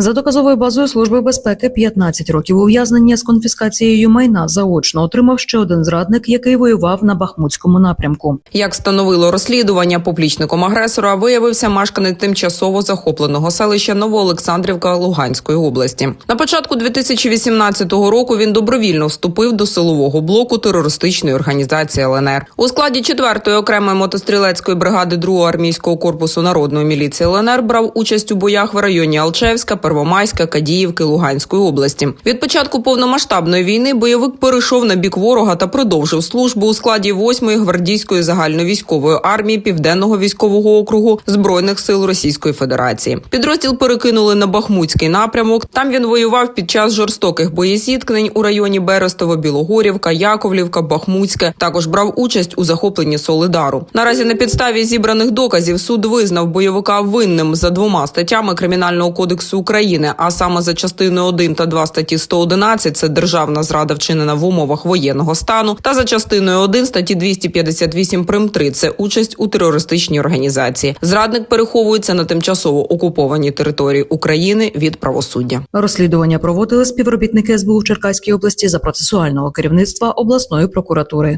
За доказовою базою служби безпеки 15 років ув'язнення з конфіскацією майна заочно отримав ще один зрадник, який воював на Бахмутському напрямку. Як встановило розслідування, поплічником агресора виявився мешканець тимчасово захопленого селища Новоолександрівка Луганської області. На початку 2018 року він добровільно вступив до силового блоку терористичної організації ЛНР у складі 4-ї окремої мотострілецької бригади 2-го армійського корпусу народної міліції ЛНР брав участь у боях в районі Алчевська, Первомайська, Кадіївки Луганської області. Від початку повномасштабної війни бойовик перейшов на бік ворога та продовжив службу у складі 8-ї гвардійської загальновійськової армії Південного військового округу збройних сил Російської Федерації. Підрозділ перекинули на Бахмутський напрямок. Там він воював під час жорстоких боєзіткнень у районі Берестово, Білогорівка, Яковлівка, Бахмутське. Також брав участь у захопленні Солидару. Наразі на підставі зібраних доказів суд визнав бойовика винним за двома статтями Кримінального кодексу України, а саме за частиною 1 та 2 статті 111 – це державна зрада вчинена в умовах воєнного стану, та за частиною 1 статті 258 прим 3 – це участь у терористичній організації. Зрадник переховується на тимчасово окупованій території України від правосуддя. Розслідування проводили співробітники СБУ в Черкаській області за процесуального керівництва обласної прокуратури.